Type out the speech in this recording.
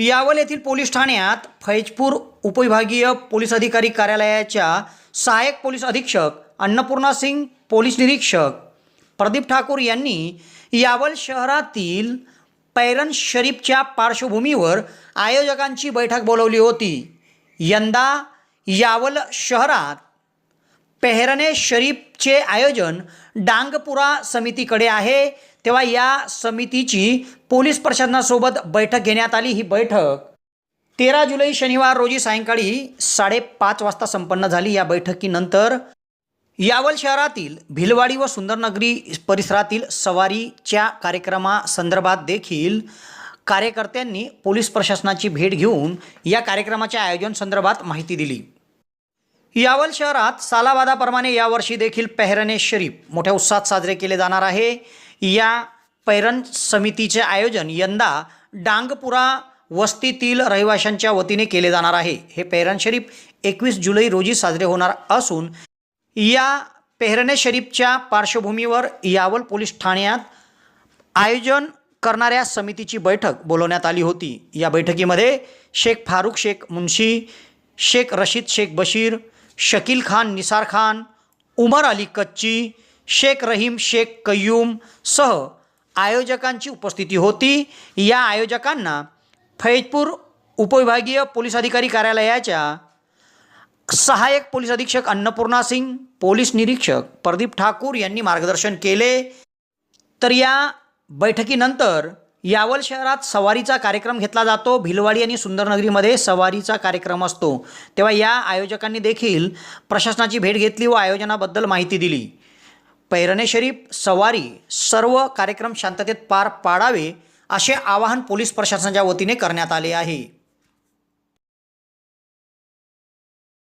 यावल येथील पोलीस ठाण्यात फैजपूर उपविभागीय पोलीस अधिकारी कार्यालयाच्या सहाय्यक पोलीस अधीक्षक अन्नपूर्णा सिंग पोलीस निरीक्षक प्रदीप ठाकूर यांनी यावल शहरातील पैरन शरीफच्या पार्श्वभूमीवर आयोजकांची बैठक बोलवली होती. यंदा यावल शहरात पेहरणे शरीफचे आयोजन डांगपुरा समितीकडे आहे. तेव्हा या समितीची पोलीस प्रशासनासोबत बैठक घेण्यात आली. ही बैठक तेरा जुलै शनिवार रोजी सायंकाळी साडेपाच वाजता संपन्न झाली. या बैठकीनंतर यावल शहरातील भिलवाडी व सुंदरनगरी परिसरातील सवारीच्या कार्यक्रमासंदर्भात देखील कार्यकर्त्यांनी पोलीस प्रशासनाची भेट घेऊन या कार्यक्रमाच्या आयोजन संदर्भात माहिती दिली. यावल शहरात सालावादाप्रमाणे यावर्षी देखील पेहरने शरीफ मोठ्या उत्साहात साजरे केले जाणार आहे. या पैरण समितीचे आयोजन यंदा डांगपुरा वस्तीतील रहिवाशांच्या वतीने केले जाणार आहे. हे पेहरन शरीफ एकवीस जुलै रोजी साजरे होणार असून या पेहरने शरीफच्या पार्श्वभूमीवर यावल पोलीस ठाण्यात आयोजन करणाऱ्या समितीची बैठक बोलवण्यात आली होती. या बैठकीमध्ये शेख फारुख शेख मुन्शी शेख रशीद शेख बशीर शकील खान निसार खान उमर अली कच्ची शेख रहीम शेख कय्यूम सह आयोजकांची उपस्थिती होती. या आयोजकांना फैजपूर उपविभागीय पोलीस अधिकारी कार्यालयाच्या सहाय्यक पोलीस अधीक्षक अन्नपूर्णा सिंग पोलीस निरीक्षक प्रदीप ठाकूर यांनी मार्गदर्शन केले. तर या बैठकीनंतर यावल शहरात सवारीचा कार्यक्रम घेतला जातो. भिलवाडी आणि सुंदरनगरीमध्ये सवारीचा कार्यक्रम असतो. तेव्हा या आयोजकांनी देखील प्रशासनाची भेट घेतली व आयोजनाबद्दल माहिती दिली. पैरणे शरीफ सवारी सर्व कार्यक्रम शांततेत पार पाडावे असे आवाहन पोलीस प्रशासनाच्या वतीने करण्यात आले आहे.